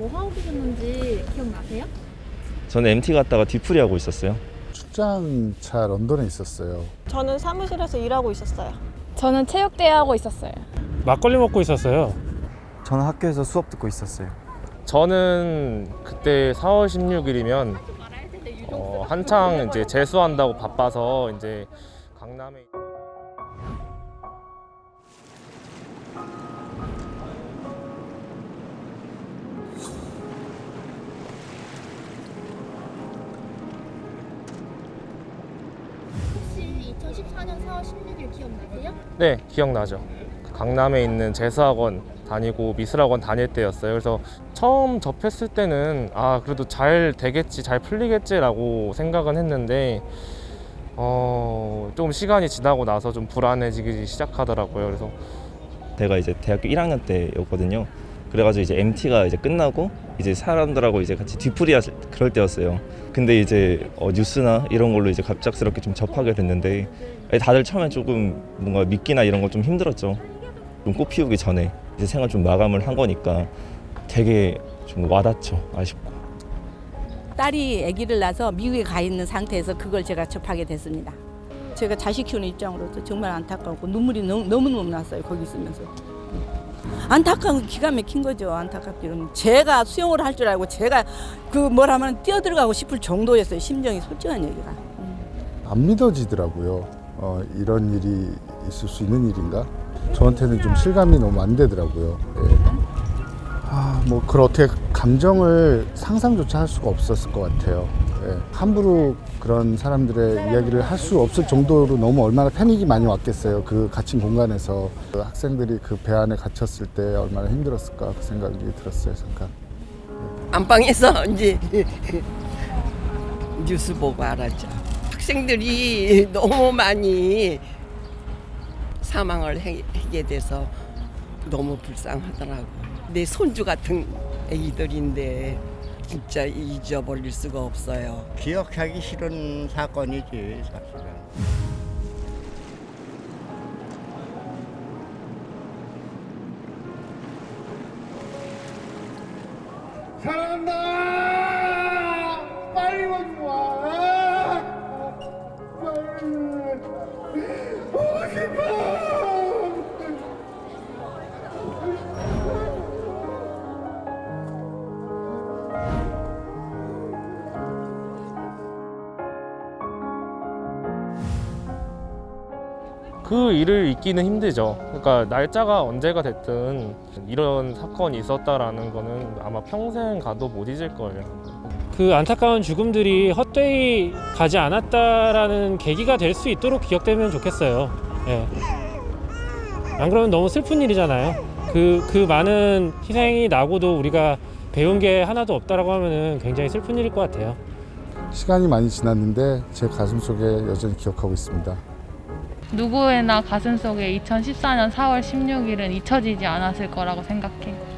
뭐 하고 계셨는지 기억나세요? 저는 MT 갔다가 뒤풀이 하고 있었어요. 출장차 런던에 있었어요. 저는 사무실에서 일하고 있었어요. 저는 체육대회 하고 있었어요. 막걸리 먹고 있었어요. 저는 학교에서 수업 듣고 있었어요. 저는 그때 4월 16일이면 어, 한창 이제 재수한다고 바빠서 이제 강남에 2014년 4월 16일 기억나세요? 네 기억나죠. 그 강남에 있는 재수학원 다니고 미술학원 다닐 때였어요. 그래서 처음 접했을 때는 아 그래도 잘 되겠지, 잘 풀리겠지라고 생각은 했는데 어, 좀 시간이 지나고 나서 좀 불안해지기 시작하더라고요. 그래서 제가 이제 대학교 1학년 때였거든요. 그래가지고 이제 MT가 이제 끝나고 이제 사람들하고 이제 같이 뒤풀이 하 그럴 때였어요. 근데 이제 어, 뉴스나 이런 걸로 이제 갑작스럽게 좀 접하게 됐는데 다들 처음에 조금 뭔가 믿기나 이런 거좀 힘들었죠. 좀 꽃 피우기 전에 이제 생활 좀 마감을 한 거니까 되게 좀 와닿죠. 아쉽고. 딸이 아기를 낳아서 미국에 가 있는 상태에서 그걸 제가 접하게 됐습니다. 제가 자식 키우는 입장으로서 정말 안타깝고 눈물이 너무, 너무 너무 났어요. 거기 있으면서. 안타까운 게 기가 막힌 거죠. 안타깝기로는. 제가 수영을 할 줄 알고 제가 그 뭐라면 뛰어들어가고 싶을 정도였어요. 심정이 솔직한 얘기가. 안 믿어지더라고요. 어, 이런 일이 있을 수 있는 일인가? 저한테는 좀 실감이 너무 안 되더라고요. 예. 아, 뭐 그걸 어떻게 감정을 상상조차 할 수가 없었을 것 같아요. 예. 함부로 그런 사람들의 이야기를 할 수 없을 정도로 너무 얼마나 패닉이 많이 왔겠어요. 그 갇힌 공간에서 그 학생들이 그 배 안에 갇혔을 때 얼마나 힘들었을까 그 생각이 들었어요. 잠깐. 안방에서 이제 뉴스 보고 알았죠. 학생들이 너무 많이 사망을 해- 하게 돼서 너무 불쌍하더라고. 내 손주 같은 애기들인데 진짜 잊어버릴 수가 없어요. 기억하기 싫은 사건이지 사실은. 사랑한다! 빨리 오지 마! 빨리! 오고 싶 그 일을 잊기는 힘들죠. 그러니까 날짜가 언제가 됐든 이런 사건이 있었다라는 거는 아마 평생 가도 못 잊을 거예요. 그 안타까운 죽음들이 헛되이 가지 않았다라는 계기가 될 수 있도록 기억되면 좋겠어요. 예. 안 그러면 너무 슬픈 일이잖아요. 그, 그 많은 희생이 나고도 우리가 배운 게 하나도 없다라고 하면은 굉장히 슬픈 일일 것 같아요. 시간이 많이 지났는데 제 가슴 속에 여전히 기억하고 있습니다. 누구에나 가슴속에 2014년 4월 16일은 잊혀지지 않았을 거라고 생각해.